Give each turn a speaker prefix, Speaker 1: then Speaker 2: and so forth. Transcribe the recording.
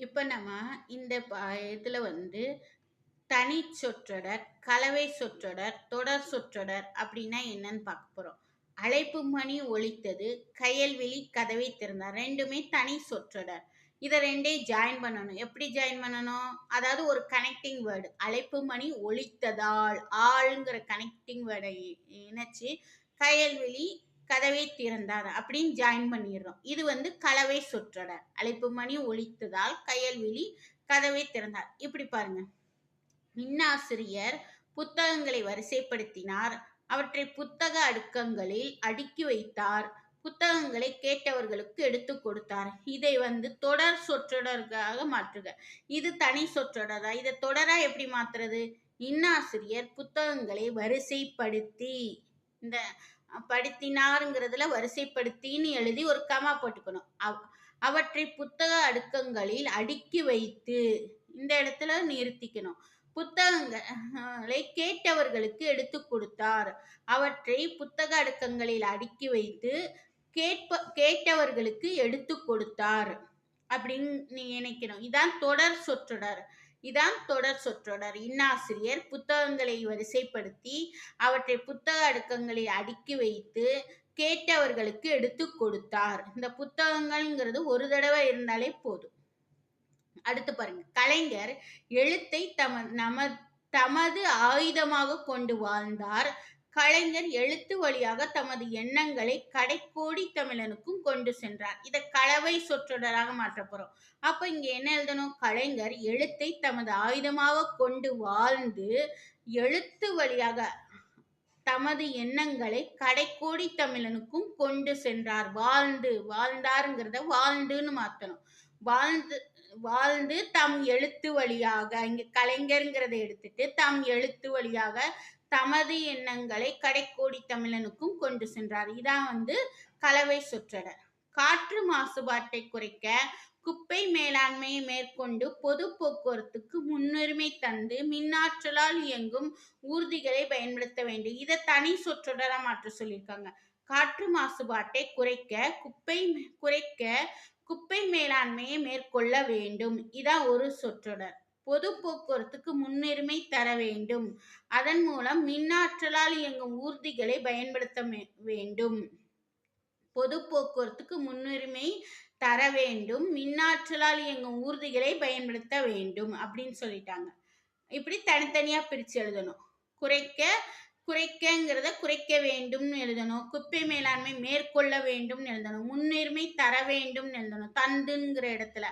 Speaker 1: இப்போ நம்ம இந்த இதில் வந்து தனி சொற்றொடர், கலவை சொற்றொடர், தொடர் சொற்றொடர் அப்படின்னா என்னன்னு பார்க்க போகிறோம் அழைப்பு மணி ஒழித்தது கையல்வெளி கதவை திறந்தார். ரெண்டுமே தனி சொற்றொடர். இதை 2யும் ஜாயின் பண்ணணும். எப்படி ஜாயின் பண்ணணும்? அதாவது ஒரு கனெக்டிங் வேர்டு அழைப்பு மணி ஒழித்ததால் ஆளுங்கிற கனெக்டிங் வேர்டை இணைச்சி கையல்வெளி கதவை திறந்தார் அப்படின்னு ஜாயின் பண்ணிடுறோம். இது வந்து கலவை சொற்றொடர். அழைப்பு மணி ஒலித்ததால், கயல்விழி கதவை திறந்தார். இப்படி பாருங்க. மின்னாசிரியர் புத்தகங்களை வரிசைப்படுத்தினார். அவற்றை புத்தக அடுக்கங்களில் அடுக்கி வைத்தார். புத்தகங்களை கேட்டவர்களுக்கு எடுத்துக் கொடுத்தார். இதை வந்து தொடர் சொற்றொடர்களாக மாற்றுக. இது தனி சொற்றொடரா? இதை தொடரா எப்படி மாத்துறது? இன்னாசிரியர் புத்தகங்களை வரிசைப்படுத்தி இந்த படுத்தினாருங்கிறதுல வரிசைப்படுத்தின்னு எழுதி ஒரு கமா போட்டுக்கணும். அவ் அவற்றை புத்தக அடுக்கங்களில் அடுக்கி வைத்து இந்த இடத்துல நிறுத்திக்கணும். புத்தகங்களை கேட்டவர்களுக்கு எடுத்து கொடுத்தார். அவற்றை புத்தக அடுக்கங்களில் அடுக்கி வைத்து கேட்ப கேட்டவர்களுக்கு எடுத்து கொடுத்தார் அப்படின்னு நீங்க நினைக்கணும். இதான் தொடர் சொற்றொடர். இதான் தொடர் சொற்றொடர். இன்னாசிரியர் புத்தகங்களை வரிசைப்படுத்தி அவற்றை புத்தக அடுக்கங்களில் அடுக்கி வைத்து கேட்டவர்களுக்கு எடுத்து கொடுத்தார். இந்த புத்தகங்கள்ங்கிறது ஒரு தடவை இருந்தாலே போதும். அடுத்து பாருங்க. கலைஞர் எழுத்தை தம நம தமது ஆயுதமாக கொண்டு வாழ்ந்தார். கலைஞர் எழுத்து வழியாக தமது எண்ணங்களை கடைக்கோடி தமிழனுக்கும் கொண்டு சென்றார். இத கலவை சொற்றொடராக மாற்றப் போறோம். அப்ப இங்க என்ன எழுதணும்? கலைஞர் எழுத்தை தமது ஆயுதமாக கொண்டு வாழ்ந்து, எழுத்து வழியாக தமது எண்ணங்களை கடைக்கோடி தமிழனுக்கும் கொண்டு சென்றார். வாழ்ந்து வாழ்ந்தாருங்கிறத வாழ்ந்துன்னு மாத்தணும். வாழ்ந்து வாழ்ந்து தம் எழுத்து வழியாக இங்க கலைஞருங்கிறத எடுத்துட்டு தம் எழுத்து வழியாக தமது எண்ணங்களை கடைக்கோடி தமிழனுக்கும் கொண்டு சென்றார். இதான் வந்து கலவை சொற்றொடர். காற்று மாசுபாட்டை குறைக்க குப்பை மேலாண்மையை மேற்கொண்டு பொது போக்குவரத்துக்கு முன்னுரிமை தந்து மின்னாற்றலால் இயங்கும் ஊர்திகளை பயன்படுத்த வேண்டும். இதை தனி சொற்றொடராக மாற்ற சொல்லியிருக்காங்க. காற்று மாசுபாட்டை குறைக்க குப்பை குறைக்க குப்பை மேலாண்மையை மேற்கொள்ள வேண்டும். இதான் ஒரு சொற்றொடர். பொது போக்குவரத்துக்கு முன்னுரிமை தர வேண்டும். அதன் மூலம் மின்னாற்றலால் இயங்கும் ஊர்திகளை பயன்படுத்த வேண்டும். பொது போக்குவரத்துக்கு முன்னுரிமை தர வேண்டும். மின்னாற்றலால் இயங்கும் ஊர்திகளை பயன்படுத்த வேண்டும் அப்படின்னு சொல்லிட்டாங்க. இப்படி தனித்தனியா பிரிச்சு எழுதணும். குறைக்க குறைக்கங்கிறத குறைக்க வேண்டும்னு எழுதணும். குப்பை மேலாண்மை மேற்கொள்ள வேண்டும்னு எழுதணும். முன்னுரிமை தர வேண்டும்னு எழுதணும். தந்துங்கிற இடத்துல